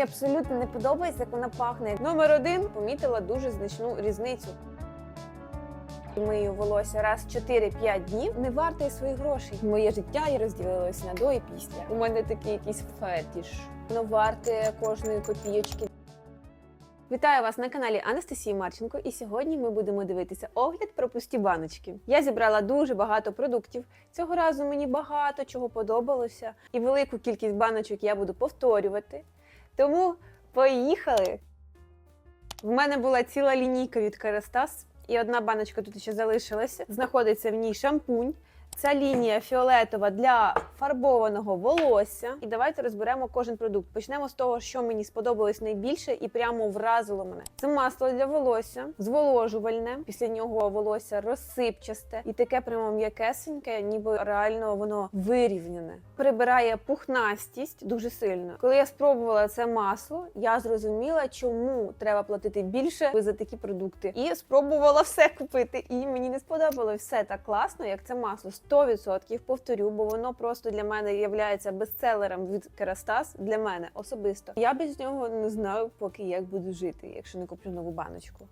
Мені абсолютно не подобається, як вона пахне. Номер один помітила дуже значну різницю. Мию волосся раз 4-5 днів не вартує своїх грошей. Моє життя і розділилося на до і після. У мене такий якийсь фетіш. Воно варте кожної копійочки. Вітаю вас на каналі Анастасії Марченко, і сьогодні ми будемо дивитися огляд про пусті баночки. Я зібрала дуже багато продуктів. Цього разу мені багато чого подобалося, і велику кількість баночок я буду повторювати. Тому поїхали! В мене була ціла лінійка від Керастас, і одна баночка тут ще залишилася. Знаходиться в ній шампунь. Ця лінія фіолетова для фарбованого волосся. І давайте розберемо кожен продукт. Почнемо з того, що мені сподобалось найбільше і прямо вразило мене. Це масло для волосся, зволожувальне. Після нього волосся розсипчасте і таке прямо м'якесеньке, ніби реально воно вирівняне. Прибирає пухнастість дуже сильно. Коли я спробувала це масло, я зрозуміла, чому треба платити більше за такі продукти. І спробувала все купити. І мені не сподобалось все так класно, як це масло. 100% повторю, бо воно просто для мене є бестселером від Керастас. Для мене особисто. Я без нього не знаю, поки як буду жити, якщо не куплю нову баночку.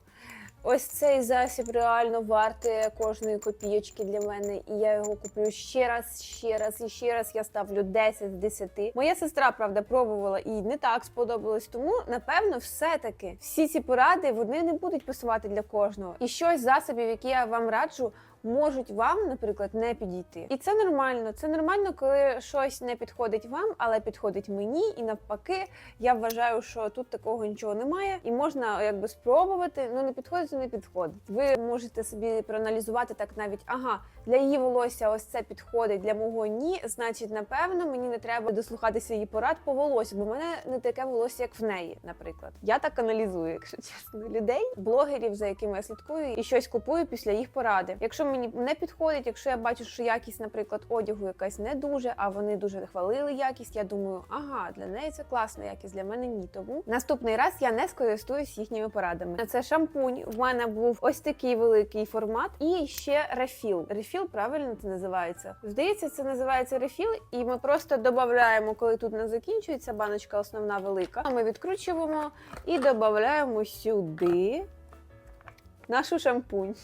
Ось цей засіб реально вартий кожної копійочки для мене, і я його куплю ще раз, ще раз і ще раз. Я ставлю 10 з 10. Моя сестра, правда, пробувала і не так сподобалось. Тому напевно, все-таки всі ці поради вони не будуть пасувати для кожного. І щось засобів, які я вам раджу. Можуть вам, наприклад, не підійти, і це нормально. Це нормально, коли щось не підходить вам, але підходить мені. І навпаки, я вважаю, що тут такого нічого немає, і можна якби спробувати. Ну не підходить, то не підходить. Ви можете собі проаналізувати так, навіть ага, для її волосся ось це підходить, для мого ні. Значить, напевно, мені не треба дослухатися її порад по волосю, бо в мене не таке волосся, як в неї, наприклад. Я так аналізую, якщо чесно, людей, блогерів, за якими я слідкую, і щось купую після їх поради. Якщо мені не підходить, якщо я бачу, що якість, наприклад, одягу якась не дуже, а вони дуже хвалили якість. Я думаю, ага, для неї це класна якість, для мене ні. Тому наступний раз я не скористуюсь їхніми порадами. Це шампунь. В мене був ось такий великий формат, і ще рефіл. Рефіл правильно це називається. Здається, це називається рефіл, і ми просто додаємо, коли тут не закінчується баночка, основна велика. Ми відкручуємо і додаємо сюди нашу шампунь.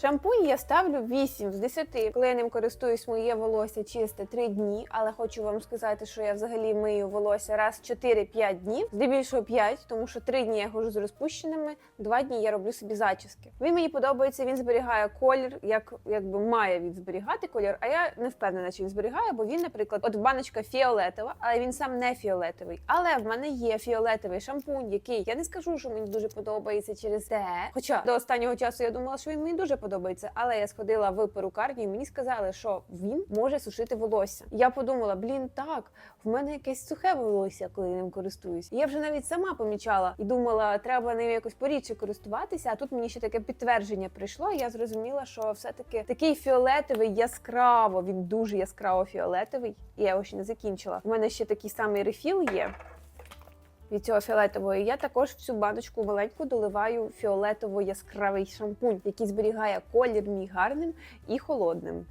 Шампунь я ставлю 8 з 10. Коли я ним користуюсь, моє волосся чисте 3 дні, але хочу вам сказати, що я взагалі мию волосся раз 4-5 днів, здебільшого 5, тому що 3 дні я ходжу з розпущеними, 2 дні я роблю собі зачіски. Він мені подобається, він зберігає колір, як якби має він зберігати колір. А я не впевнена, чи він зберігає, бо він, наприклад, от баночка фіолетова, але він сам не фіолетовий. Але в мене є фіолетовий шампунь, який я не скажу, що мені дуже подобається через те. Хоча до останнього часу я думала, що він мені дуже подобається, але я сходила в перукарню і мені сказали, що він може сушити волосся. Я подумала, блін, так, в мене якесь сухе волосся, коли ним користуюсь. Я вже навіть сама помічала і думала, треба ним якось порідше користуватися. А тут мені ще таке підтвердження прийшло. І я зрозуміла, що все-таки такий фіолетовий яскраво, він дуже яскраво фіолетовий. І я його ще не закінчила. У мене ще такий самий рефіл є від цього фіолетового. І я також в цю баночку маленьку доливаю фіолетово-яскравий шампунь, який зберігає колір мій гарним і холодним.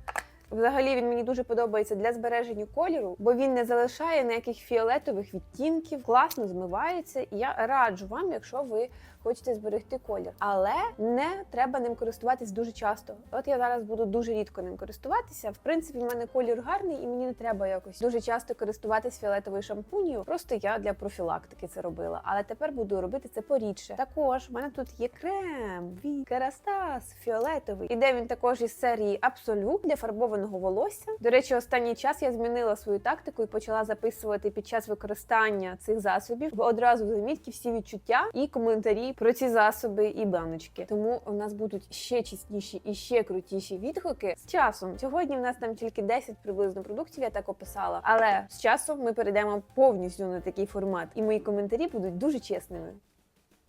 Взагалі він мені дуже подобається для збереження кольору, бо він не залишає ніяких фіолетових відтінків, класно змивається. І я раджу вам, якщо ви хочете зберегти колір, але не треба ним користуватись дуже часто. От я зараз буду дуже рідко ним користуватися. В принципі, в мене колір гарний, і мені не треба якось дуже часто користуватись фіолетовою шампунью. Просто я для профілактики це робила. Але тепер буду робити це порідше. Також в мене тут є крем від Керастас фіолетовий. Іде він також із серії Абсолют для фарбованого волосся. До речі, останній час я змінила свою тактику і почала записувати під час використання цих засобів, бо одразу замітки всі відчуття і коментарі про ці засоби і баночки. Тому у нас будуть ще чесніші і ще крутіші відгуки з часом. Сьогодні в нас там тільки 10 приблизно продуктів, я так описала. Але з часом ми перейдемо повністю на такий формат, і мої коментарі будуть дуже чесними.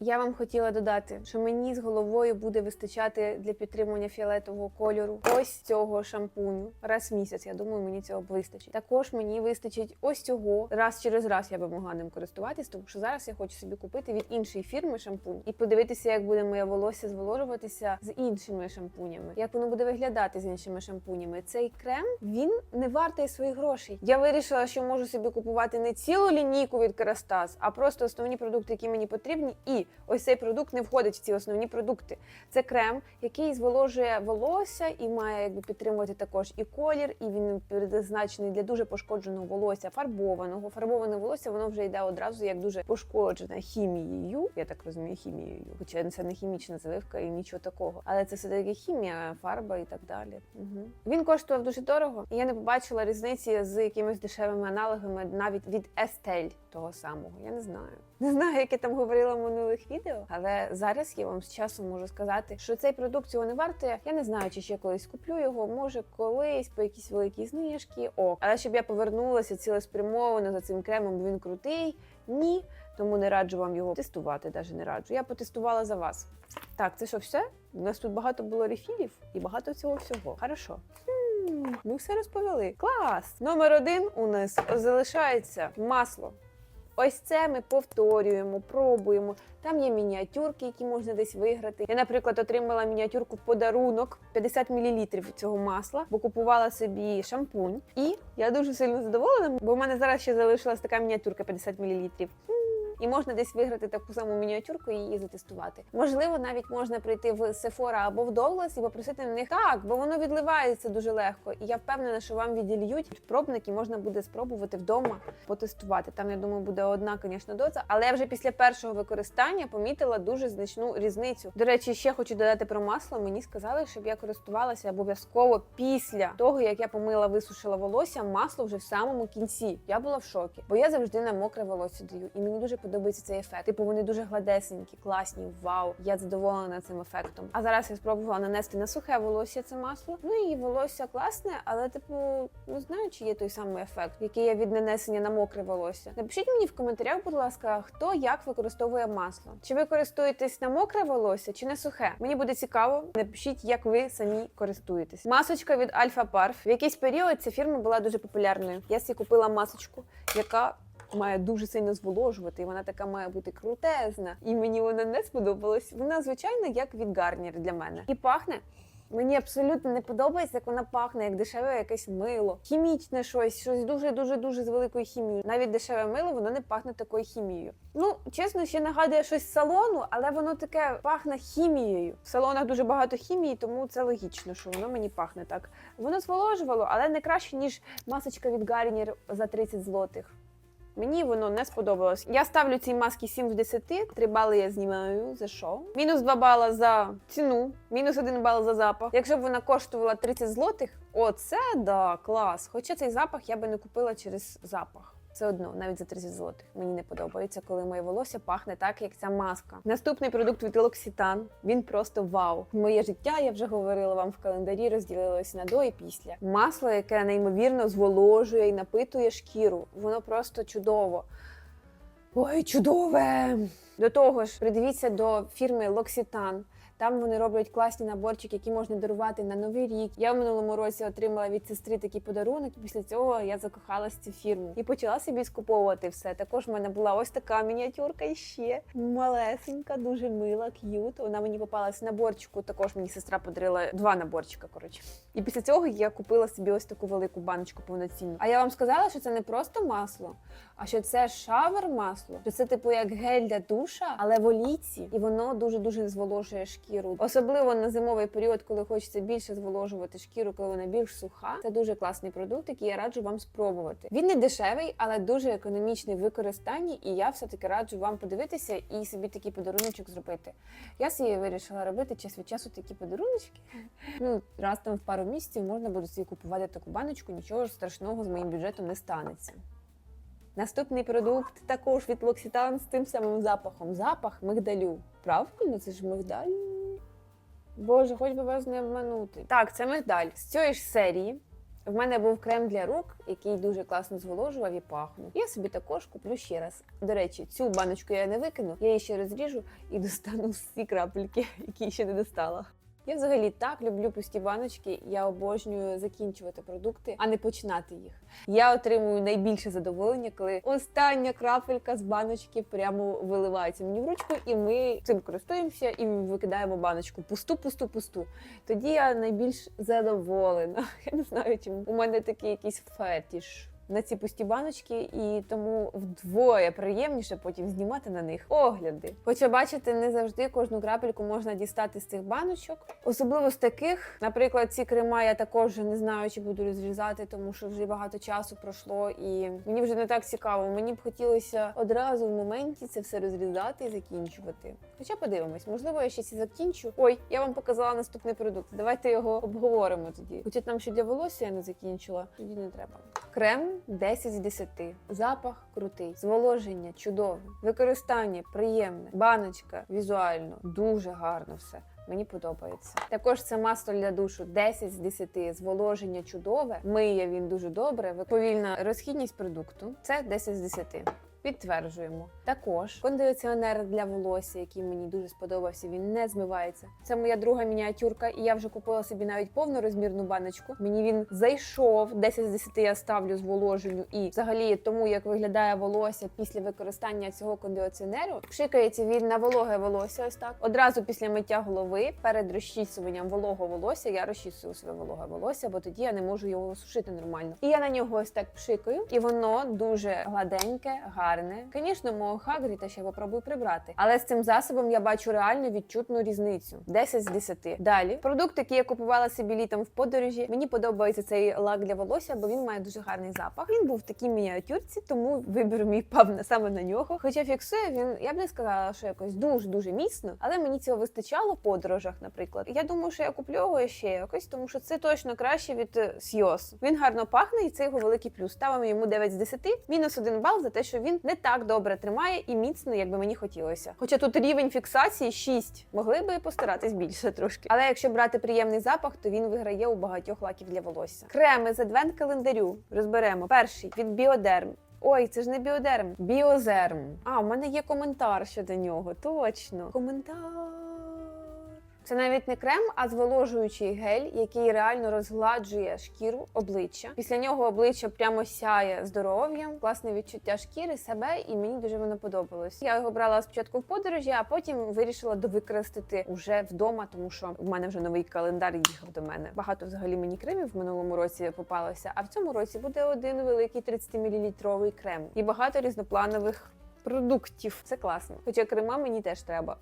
Я вам хотіла додати, що мені з головою буде вистачати для підтримування фіолетового кольору ось цього шампуню раз в місяць. Я думаю, мені цього вистачить. Також мені вистачить ось цього раз через раз. Я би могла ним користуватись, тому що зараз я хочу собі купити від іншої фірми шампунь і подивитися, як буде моє волосся зволожуватися з іншими шампунями, як воно буде виглядати з іншими шампунями. Цей крем він не вартий своїх грошей. Я вирішила, що можу собі купувати не цілу лінійку від Керастас, а просто основні продукти, які мені потрібні. І ось цей продукт не входить в ці основні продукти. Це крем, який зволожує волосся і має якби підтримувати також і колір, і він призначений для дуже пошкодженого волосся, фарбованого. Фарбоване волосся воно вже йде одразу як дуже пошкоджене хімією. Я так розумію, хімією, хоча це не хімічна заливка і нічого такого. Але це все таки хімія, фарба і так далі. Угу. Він коштував дуже дорого, і я не побачила різниці з якимись дешевими аналогами навіть від Estelle того самого. Я не знаю. Не знаю, як я там говорила в минулих відео, але зараз я вам з часом можу сказати, що цей продукт цього не вартує. Я не знаю, чи ще колись куплю його. Може, колись по якійсь великій знижці. Ок. Але щоб я повернулася цілеспрямовано за цим кремом, він крутий. Ні, тому не раджу вам його тестувати. Навіть не раджу. Я потестувала за вас. Так, це що все? У нас тут багато було рефілів і багато цього всього. Хорошо. Ми все розповіли. Клас! Номер один у нас залишається масло. Ось це ми повторюємо, пробуємо. Там є мініатюрки, які можна десь виграти. Я, наприклад, отримала мініатюрку в подарунок 50 мл цього масла, бо купувала собі шампунь. І я дуже сильно задоволена, бо в мене зараз ще залишилась така мініатюрка 50 мл. І можна десь виграти таку саму мініатюрку і її затестувати. Можливо, навіть можна прийти в Sephora або в Douglas і попросити на них так, бо воно відливається дуже легко. І я впевнена, що вам відільють пробник можна буде спробувати вдома потестувати. Там я думаю, буде одна, звісно, доза. Але я вже після першого використання помітила дуже значну різницю. До речі, ще хочу додати про масло. Мені сказали, щоб я користувалася обов'язково після того, як я помила, висушила волосся, масло вже в самому кінці. Я була в шокі, бо я завжди на мокре волосся даю, і мені дуже подобається цей ефект. Типу вони дуже гладесенькі, класні. Вау, я задоволена цим ефектом. А зараз я спробувала нанести на сухе волосся це масло. Ну і волосся класне, але типу не знаю, чи є той самий ефект, який є від нанесення на мокре волосся. Напишіть мені в коментарях, будь ласка, хто як використовує масло. Чи ви користуєтесь на мокре волосся, чи на сухе? Мені буде цікаво. Напишіть, як ви самі користуєтесь. Масочка від Альфа Парф. В якийсь період ця фірма була дуже популярною. Я собі купила масочку, яка має дуже сильно зволожувати, і вона така має бути крутезна. І мені вона не сподобалась. Вона звичайно як від Гарнір для мене. І пахне. Мені абсолютно не подобається, як вона пахне, як дешеве якесь мило, хімічне щось, щось дуже дуже дуже з великою хімією. Навіть дешеве мило, воно не пахне такою хімією. Ну чесно, ще нагадує щось салону, але воно таке пахне хімією. В салонах дуже багато хімії, тому це логічно, що воно мені пахне так. Воно зволожувало, але не краще ніж масочка від Garnier за 30 злотих. Мені воно не сподобалось. Я ставлю цій маски 7 з 10, 3 бали я знімаю за шоу. Мінус 2 бала за ціну, мінус 1 бал за запах. Якщо б вона коштувала 30 злотих, оце да, клас. Хоча цей запах я би не купила через запах. Все одно, навіть за 30 злотих. Мені не подобається, коли моє волосся пахне так, як ця маска. Наступний продукт від L'Occitane. Він просто вау. Моє життя, я вже говорила вам в календарі, розділилося на до і після. Масло, яке неймовірно зволожує і напитує шкіру. Воно просто чудово. Ой, чудове! До того ж, придивіться до фірми L'Occitane. Там вони роблять класні наборчики, які можна дарувати на новий рік. Я в минулому році отримала від сестри такий подарунок. і Після цього я закохалась в цю фірму і почала собі скуповувати все. Також в мене була ось така мініатюрка ще малесенька, дуже мила, к'ют. Вона мені попалась в наборчику. Також мені сестра подарила два наборчика. Коротше, і після цього я купила собі ось таку велику баночку повноцінну. А я вам сказала, що це не просто масло, а що це шавер масло. Що це типу як гель для душа, але в олійці, і воно дуже дуже зволожує шкіру. Особливо на зимовий період, коли хочеться більше зволожувати шкіру, коли вона більш суха. Це дуже класний продукт, який я раджу вам спробувати. Він не дешевий, але дуже економічний в використанні, і я все таки раджу вам подивитися і собі такий подаруночок зробити. Я собі вирішила робити час від часу такі подаруночки. Ну раз там в пару місяців можна буде собі купувати таку баночку, нічого страшного з моїм бюджетом не станеться. Наступний продукт також від L'Occitane з тим самим запахом. Запах мигдалю. Правильно, це ж мигдаль. Боже, хоч би вас не обманути. Так, це мигдаль з цієї ж серії. В мене був крем для рук, який дуже класно зволожував і пахнув. Я собі також куплю ще раз. До речі, цю баночку я не викину, я її ще розріжу і достану всі крапельки, які ще не достала. Я взагалі так люблю пусті баночки. Я обожнюю закінчувати продукти, а не починати їх. Я отримую найбільше задоволення, коли остання крапелька з баночки прямо виливається мені в ручку, і ми цим користуємося і викидаємо баночку пусту, пусту, пусту. Тоді я найбільш задоволена. Я не знаю, чому у мене такий якийсь фетіш. На ці пусті баночки, і тому вдвоє приємніше потім знімати на них огляди. Хоча бачите, не завжди кожну крапельку можна дістати з цих баночок, особливо з таких. Наприклад, ці крема я також не знаю, чи буду розрізати, тому що вже багато часу пройшло, і мені вже не так цікаво. Мені б хотілося одразу в моменті це все розрізати і закінчувати. Хоча подивимось, можливо, я ще ці закінчу. Ой, я вам показала наступний продукт. Давайте його обговоримо тоді. Хоча там ще для волосся я не закінчила, тоді не треба. Крем 10 з 10. Запах крутий, зволоження чудове, використання приємне, баночка візуально дуже гарно все. Мені подобається. Також це масло для душу 10 з 10. Зволоження чудове. Миє він дуже добре. Повільна розхідність продукту це 10 з 10. Підтверджуємо. Також кондиціонер для волосся, який мені дуже сподобався, він не змивається. Це моя друга мініатюрка, і я вже купила собі навіть повну розмірну баночку. Мені він зайшов 10 з 10 я ставлю зволоженню. І взагалі тому, як виглядає волосся після використання цього кондиціонеру, пшикається він на вологе волосся. Ось так. Одразу після миття голови перед розчісуванням вологого волосся я розчісую своє вологе волосся, бо тоді я не можу його сушити нормально. І я на нього ось так пшикаю, і воно дуже гладеньке, гарне. Звісно, мого Хагріта ще попробую прибрати. Але з цим засобом я бачу реально відчутну різницю. 10 з 10. Далі продукт, який я купувала собі літом в подорожі. Мені подобається цей лак для волосся, бо він має дуже гарний запах. Він був в такій мініатюрці, тому вибір мій пав саме на нього. Хоча фіксує він, я б не сказала, що якось дуже дуже міцно, але мені цього вистачало в подорожах, наприклад. Я думаю, що я куплю його ще якось, тому що це точно краще від е, Сйос. Він гарно пахне, і це його великий плюс. Ставимо йому 9 з 10, мінус 1 бал за те, що він не так добре тримає і міцно, як би мені хотілося. Хоча тут рівень фіксації 6. Могли би постаратись більше трошки. Але якщо брати приємний запах, то він виграє у багатьох лаків для волосся. Креми з адвент календарю розберемо. Перший від Біодерм. Ой, це ж не біодерм, біозерм. А, у мене є коментар щодо нього. Точно. Коментар. Це навіть не крем, а зволожуючий гель, який реально розгладжує шкіру обличчя. Після нього обличчя прямо сяє здоров'ям, класне відчуття шкіри, себе, і мені дуже воно подобалось. Я його брала спочатку в подорожі, а потім вирішила довикористати уже вдома, тому що в мене вже новий календар їхав до мене. Багато взагалі мені кремів в минулому році попалося. А в цьому році буде один великий 30-мл крем і багато різнопланових продуктів. Це класно. Хоча крема мені теж треба.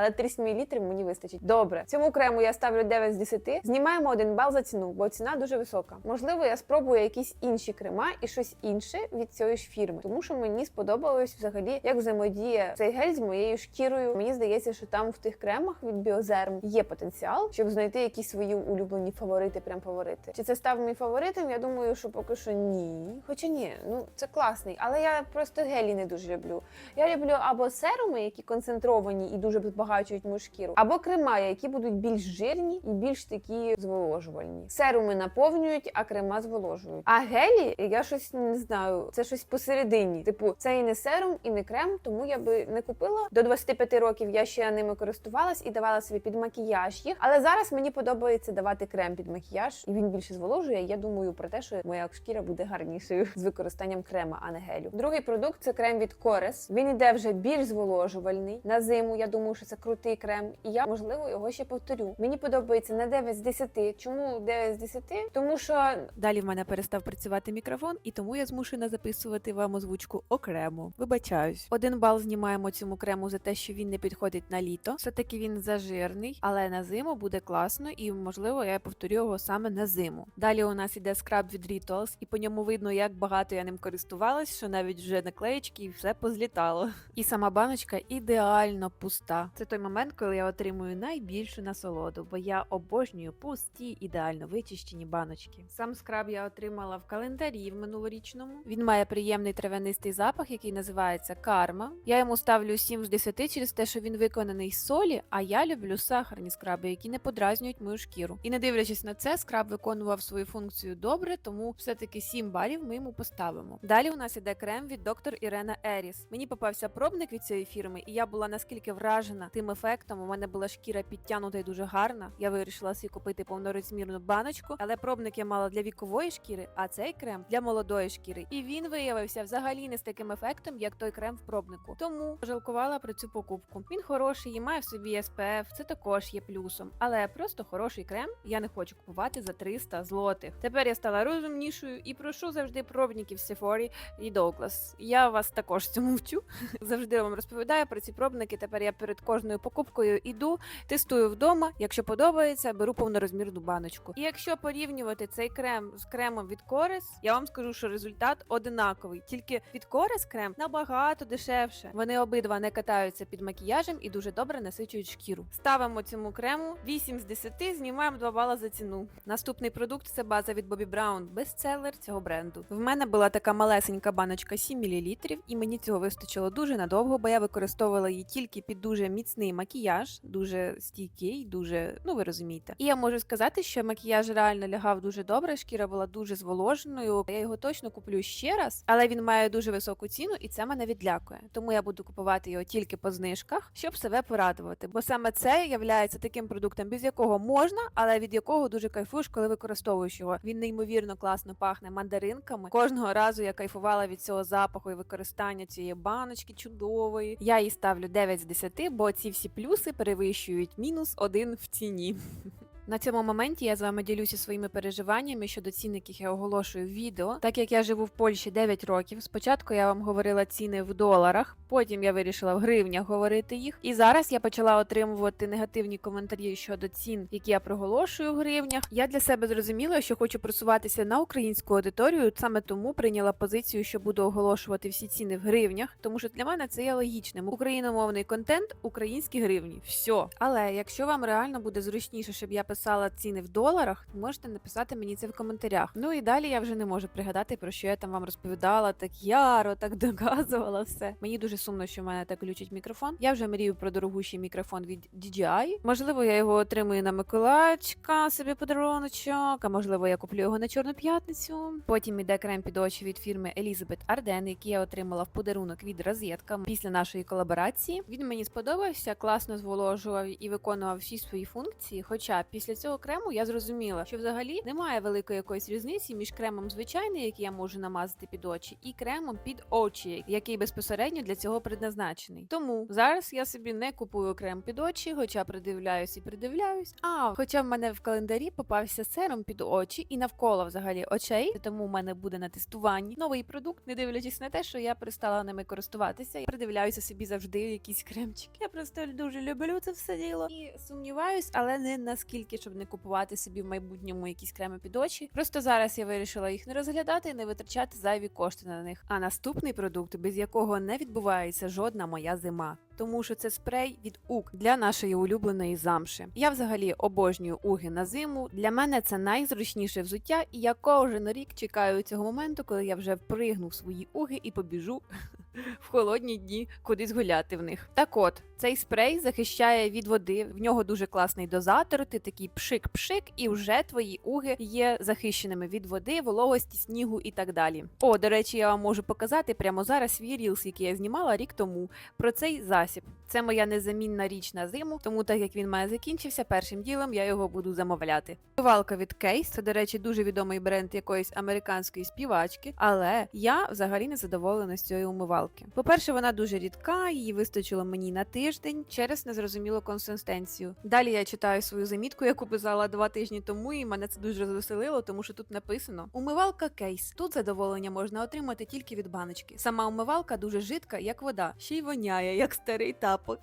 Але 30 мл мені вистачить. Добре, цьому крему я ставлю 9 з 10. Знімаємо один бал за ціну, бо ціна дуже висока. Можливо, я спробую якісь інші крема і щось інше від цієї ж фірми, тому що мені сподобалось взагалі, як взаємодіє цей гель з моєю шкірою. Мені здається, що там в тих кремах від Біозерм є потенціал, щоб знайти якісь свої улюблені фаворити, прям фаворити. Чи це став мій фаворитом? Я думаю, що поки що ні. Хоча ні, ну це класний, але я просто гелі не дуже люблю. Я люблю або серуми, які концентровані і дуже збагачують мою шкіру, або крема, які будуть більш жирні і більш такі зволожувальні. Серуми наповнюють, а крема зволожують. А гелі, я щось не знаю, це щось посередині. Типу, це і не серум, і не крем, тому я би не купила. До 25 років я ще ними користувалась і давала собі під макіяж їх. Але зараз мені подобається давати крем під макіяж, і він більше зволожує. Я думаю про те, що моя шкіра буде гарнішою з використанням крема, а не гелю. Другий продукт це крем від Корес. Він іде вже більш зволожувальний на зиму. Я думаю, що це крутий крем, і я можливо його ще повторю. Мені подобається на 9 з 10. Чому 9 з 10? Тому що Далі в мене перестав працювати мікрофон, і тому я змушена записувати вам озвучку окремо. Вибачаюсь. Один бал знімаємо цьому крему за те, що він не підходить на літо. Все таки він зажирний, але на зиму буде класно, і можливо я повторю його саме на зиму. Далі у нас іде скраб від Rituals, і по ньому видно, як багато я ним користувалась, що навіть вже наклеєчки і все позлітало. І сама баночка ідеально пуста. Це той момент, коли я отримую найбільшу насолоду, бо я обожнюю пусті, ідеально вичищені баночки. Сам скраб я отримала в календарі в минулорічному. Він має приємний травянистий запах, який називається карма. Я йому ставлю 7 з 10 через те, що він виконаний з солі, а я люблю сахарні скраби, які не подразнюють мою шкіру. І не дивлячись на це, скраб виконував свою функцію добре, тому все-таки 7 балів ми йому поставимо. Далі у нас іде крем від доктор Ірена Еріс. Мені попався пробник від цієї фірми, і я була наскільки вражена тим ефектом. У мене була шкіра підтягнута і дуже гарна. Я вирішила собі купити повнорозмірну баночку, але пробник я мала для вікової шкіри, а цей крем для молодої шкіри. І він виявився взагалі не з таким ефектом, як той крем в пробнику. Тому жалкувала про цю покупку. Він хороший і має в собі SPF, це також є плюсом. Але просто хороший крем я не хочу купувати за 300 злотих. Тепер я стала розумнішою і прошу завжди пробників Sephora і Douglas. Я вас також цьому вчу. Завжди вам розповідаю про ці пробники. Тепер я перед кожною покупкою іду, тестую вдома. Якщо подобається, беру повнорозмірну баночку. І якщо порівнювати цей крем з кремом від Корес, я вам скажу, що результат одинаковий. Тільки від Корес крем набагато дешевше. Вони обидва не катаються під макіяжем і дуже добре насичують шкіру. Ставимо цьому крему 8 з 10, знімаємо 2 бала за ціну. Наступний продукт це база від Bobbi Brown, бестселер цього бренду. В мене була така малесенька баночка 7 мл, і мені цього вистачило дуже надовго, бо я використовувала її тільки під дуже міцний макіяж, дуже стійкий, дуже ну ви розумієте. І я можу сказати, що макіяж реально лягав дуже добре. Шкіра була дуже зволоженою. Я його точно куплю ще раз, але він має дуже високу ціну, і це мене відлякує. Тому я буду купувати його тільки по знижках, щоб себе порадувати. Бо саме це є таким продуктом, без якого можна, але від якого дуже кайфуєш, коли використовуєш його. Він неймовірно класно пахне мандаринками. Кожного разу я кайфувала від цього запаху і використання цієї баночки чудової. Я їй ставлю 9 з 10, бо ці всі плюси перевищують мінус один в ціні. На цьому моменті я з вами ділюся своїми переживаннями щодо цін, яких я оголошую в відео. Так як я живу в Польщі 9 років, спочатку я вам говорила ціни в доларах, потім я вирішила в гривнях говорити їх. І зараз я почала отримувати негативні коментарі щодо цін, які я проголошую в гривнях. Я для себе зрозуміла, що хочу просуватися на українську аудиторію. Саме тому прийняла позицію, що буду оголошувати всі ціни в гривнях, тому що для мене це є логічним. Україномовний контент, українські гривні. Все. Але якщо вам реально буде зручніше, щоб я писала ціни в доларах, можете написати мені це в коментарях. Ну і далі я вже не можу пригадати, про що я там вам розповідала так яро, так доказувала все. Мені дуже сумно, що в мене так глючить мікрофон. Я вже мрію про дорогущий мікрофон від DJI. Можливо, я його отримую на Миколаївчика, собі подаруночок, а можливо, я куплю його на Чорну п'ятницю. Потім іде крем під очі від фірми Elizabeth Arden, який я отримала в подарунок від розетка після нашої колаборації. Він мені сподобався, класно зволожував і виконував всі свої функції. Хоча після цього крему я зрозуміла, що взагалі немає великої якоїсь різниці між кремом звичайний, який я можу намазати під очі, і кремом під очі, який безпосередньо для цього предназначений. Тому зараз я собі не купую крем під очі, хоча придивляюсь і придивляюсь. А хоча в мене в календарі попався серум під очі і навколо взагалі очей, тому в мене буде на тестуванні новий продукт, не дивлячись на те, що я перестала ними користуватися і придивляюся собі завжди якісь кремчики. Я просто дуже люблю це все діло і сумніваюсь, але не наскільки, щоб не купувати собі в майбутньому якісь креми під очі. Просто зараз я вирішила їх не розглядати і не витрачати зайві кошти на них. А наступний продукт, без якого не відбувається жодна моя зима. Тому що це спрей від УК для нашої улюбленої замши. Я взагалі обожнюю уги на зиму. Для мене це найзручніше взуття, і я кожен рік чекаю цього моменту, коли я вже впригну в свої уги і побіжу в холодні дні кудись гуляти в них. Так от, цей спрей захищає від води, в нього дуже класний дозатор. Ти такий пшик-пшик, і вже твої уги є захищеними від води, вологості, снігу і так далі. О, до речі, я вам можу показати прямо зараз свій рілс, який я знімала рік тому. Про цей засіб засіб. Це моя незамінна річ на зиму, тому так як він має закінчився, першим ділом я його буду замовляти. Умивалка від Кейс, це, до речі, дуже відомий бренд якоїсь американської співачки, але я взагалі не задоволена з цієї умивалки. По-перше, вона дуже рідка, її вистачило мені на тиждень через незрозумілу консистенцію. Далі я читаю свою замітку, яку писала два тижні тому, і мене це дуже розвеселило, тому що тут написано: умивалка кейс. Тут задоволення можна отримати тільки від баночки. Сама умивалка дуже жидка, як вода, ще й воняє, як старий тапок.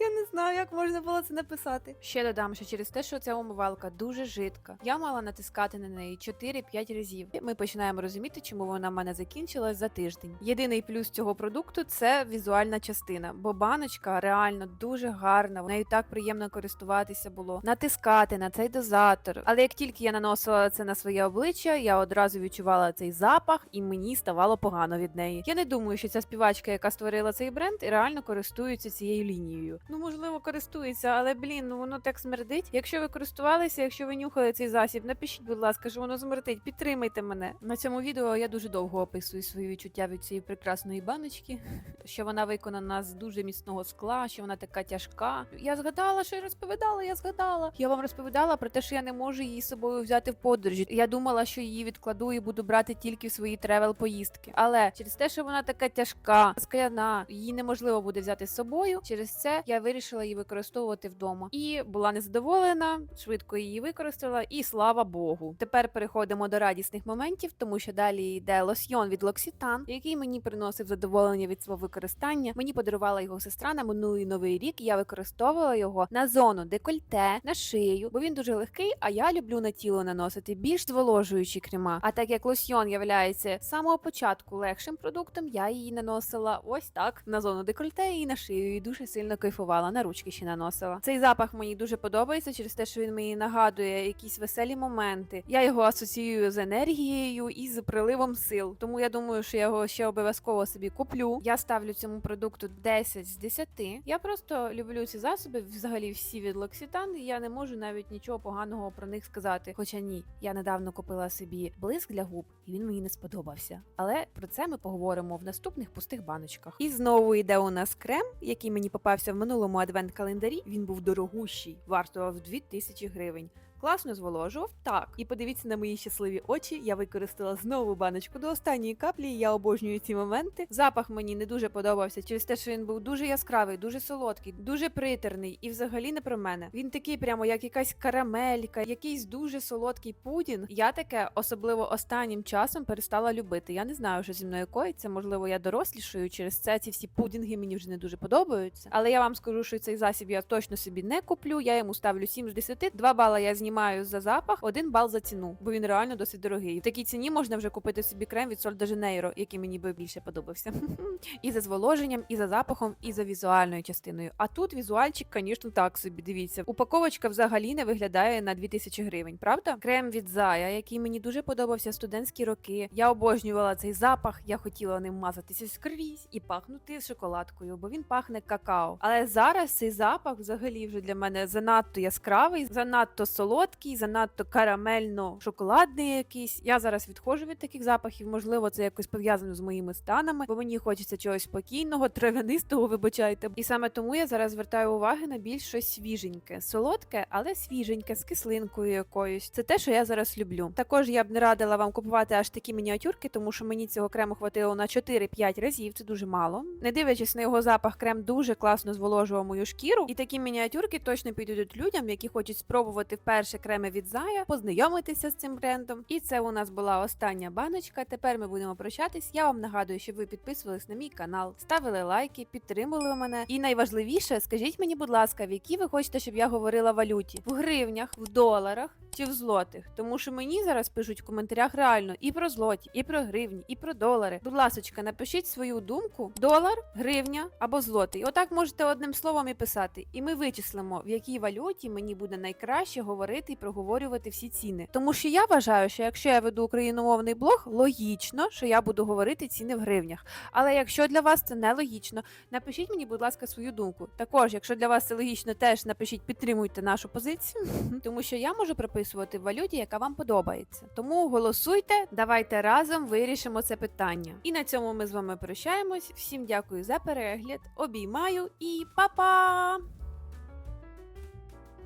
Я не знаю, як можна було це написати. Ще додам, що через те, що ця умивалка дуже жидка, я мала натискати на неї 4-5 разів. Ми починаємо розуміти, чому вона в мене закінчилась за тиждень. Єдиний плюс цього продукту це візуальна частина, бо баночка реально дуже гарна. Нею так приємно користуватися було, натискати на цей дозатор. Але як тільки я наносила це на своє обличчя, я одразу відчувала цей запах, і мені ставало погано від неї. Я не думаю, що ця співачка, яка створила цей бренд, реально користується цією лінією. Ну можливо, користується, але блін, ну воно так смердить. Якщо ви користувалися, якщо ви нюхали цей засіб, напишіть, будь ласка, що воно смердить. Підтримайте мене. На цьому відео я дуже довго описую свої відчуття від цієї прекрасної баночки, що вона виконана з дуже міцного скла, що вона така тяжка. Я згадала, що я розповідала. Я згадала. Я вам розповідала про те, що я не можу її з собою взяти в подорожі. Я думала, що її відкладу і буду брати тільки в свої тревел поїздки. Але через те, що вона така тяжка, скляна, її неможливо буде взяти з собою. Через це я вирішила її використовувати вдома і була незадоволена. Швидко її використала, і слава Богу. Тепер переходимо до радісних моментів, тому що далі йде лосьйон від L'Occitane, який мені приносив задоволення від свого використання. Мені подарувала його сестра на минулий новий рік. Я використовувала його на зону декольте, на шию, бо він дуже легкий. А я люблю на тіло наносити більш зволожуючі крема. А так як лосьйон являється з самого початку легшим продуктом, я її наносила ось так на зону декольте і на шию. Дуже сильно кайфувала. На ручки ще наносила. Цей запах мені дуже подобається через те, що він мені нагадує якісь веселі моменти. Я його асоціюю з енергією і з приливом сил. Тому я думаю, що я його ще обов'язково собі куплю. Я ставлю цьому продукту 10 з 10. Я просто люблю ці засоби, взагалі всі від L'Occitane, і Я не можу навіть нічого поганого про них сказати. Хоча ні, я недавно купила собі блиск для губ, і він мені не сподобався. Але про це ми поговоримо в наступних пустих баночках. І знову йде у нас крем, який мені попався в минулому адвент-календарі. Він був дорогущий, вартував 2000 гривень. Класно зволожував, так. І подивіться на мої щасливі очі. Я використала знову баночку до останньої каплі. Я обожнюю ці моменти. Запах мені не дуже подобався через те, що він був дуже яскравий, дуже солодкий, дуже притерний і взагалі не про мене. Він такий, прямо як якась карамелька, якийсь дуже солодкий пудін. Я таке особливо останнім часом перестала любити. Я не знаю, що зі мною коїться. Можливо, я дорослішаю. Через це ці всі пудінги мені вже не дуже подобаються. Але я вам скажу, що цей засіб я точно собі не куплю. Я йому ставлю 7 з 10. 2 бала я знімаю за запах, один бал за ціну, бо він реально досить дорогий. В такій ціні можна вже купити собі крем від Sol de Janeiro, який мені би більше подобався. і за зволоженням, і за запахом, і за візуальною частиною. А тут візуальчик, звісно, так собі. Дивіться, упаковочка взагалі не виглядає на 2000 гривень, правда? Крем від Зая, який мені дуже подобався студентські роки. Я обожнювала цей запах, я хотіла ним мазатися скрізь і пахнути шоколадкою, бо він пахне какао. Але зараз цей запах взагалі вже для мене занадто яскравий, занадто солодкий, занадто карамельно-шоколадний якийсь. Я зараз відходжу від таких запахів. Можливо, це якось пов'язано з моїми станами, бо мені хочеться чогось спокійного, травянистого, вибачайте. І саме тому я зараз звертаю уваги на більш щось свіженьке, солодке, але свіженьке, з кислинкою якоюсь. Це те, що я зараз люблю. Також я б не радила вам купувати аж такі мініатюрки, тому що мені цього крему хватило на 4-5 разів. Це дуже мало. Не дивлячись на його запах, крем дуже класно зволожував мою шкіру. І такі мініатюрки точно підійдуть людям, які хочуть спробувати вперше креми від Зая, познайомитися з цим брендом. І це у нас була остання баночка. Тепер ми будемо прощатись. Я вам нагадую, щоб ви підписувались на мій канал, ставили лайки, підтримували мене. І найважливіше, скажіть мені, будь ласка, в які ви хочете, щоб я говорила валюті в гривнях, в доларах чи в злотих, тому що мені зараз пишуть в коментарях реально і про злоті, і про гривні, і про долари. Будь ласочка, напишіть свою думку: долар, гривня або злотий. Отак можете одним словом і писати. І ми вичислимо, в якій валюті мені буде найкраще говорити і проговорювати всі ціни. Тому що я вважаю, що якщо я веду україномовний блог, логічно, що я буду говорити ціни в гривнях. Але якщо для вас це не логічно, напишіть мені, будь ласка, свою думку. Також, якщо для вас це логічно, теж напишіть, підтримуйте нашу позицію, тому що я можу прописувати в валюті, яка вам подобається. Тому голосуйте, давайте разом вирішимо це питання. І на цьому ми з вами прощаємось. Всім дякую за перегляд, обіймаю і па-па!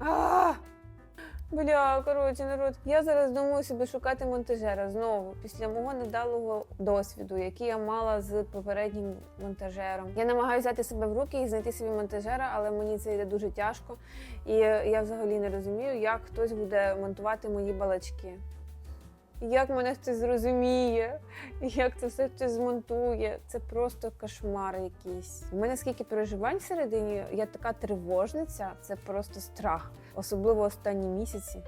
А! Бля, коротше, народ. Я зараз думаю собі шукати монтажера знову після мого недалого досвіду, який я мала з попереднім монтажером. Я намагаюся взяти себе в руки і знайти собі монтажера, але мені це йде дуже тяжко. І я взагалі не розумію, як хтось буде монтувати мої балачки. Як мене хтось зрозуміє, як це все хтось змонтує. Це просто кошмар якийсь. У мене скільки переживань всередині, я така тривожниця, це просто страх, особливо останні місяці.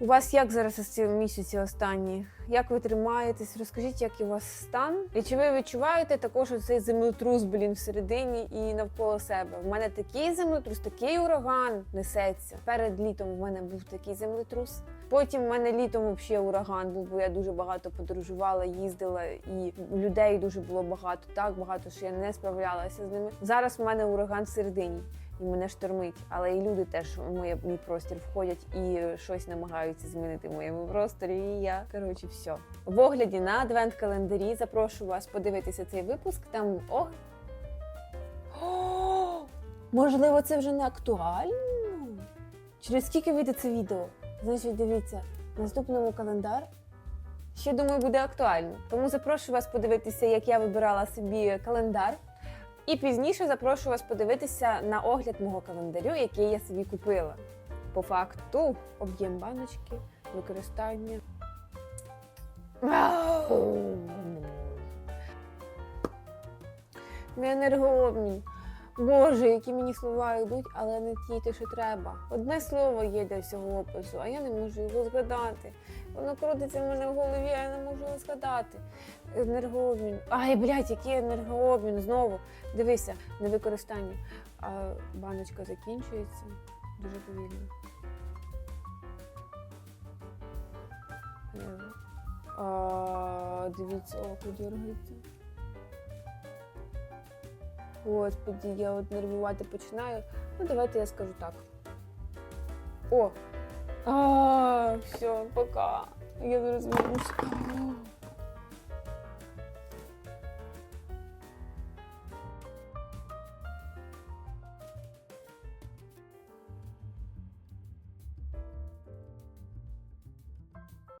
У вас як зараз ці місяці останні? Як ви тримаєтесь? Розкажіть, як у вас стан? І чи ви відчуваєте також цей землетрус, блін, всередині і навколо себе? У мене такий землетрус, такий ураган несеться. Перед літом у мене був такий землетрус. Потім в мене літом взагалі ураган був, бо я дуже багато подорожувала, їздила, і людей дуже було багато, так багато, що я не справлялася з ними. Зараз в мене ураган всередині і мене штормить. Але і люди теж в мій простір входять і щось намагаються змінити в моєму просторі. І я коротше, все. В огляді на адвент-календарі запрошую вас подивитися цей випуск. Там ох. О, можливо, це вже не актуально. Через скільки вийде це відео? Значить, дивіться, в наступному календар. Ще думаю, буде актуально. Тому запрошую вас подивитися, як я вибирала собі календар. І пізніше запрошую вас подивитися на огляд мого календарю, який я собі купила. По факту, об'єм баночки, використання. Ми енергообмін. Боже, які мені слова йдуть, але не ті, те, що треба. Одне слово є для всього опису, а я не можу його згадати. Воно крутиться в мене в голові, а я не можу його згадати. Енергообмін. Ай, блядь, який енергообмін знову. Дивися, на використання. А баночка закінчується дуже повільно. Е, А, дивіться, око дергається. Господи, я от нервувати починаю. Ну, давайте я скажу так. О! А, все, пока. Я зараз вернусь.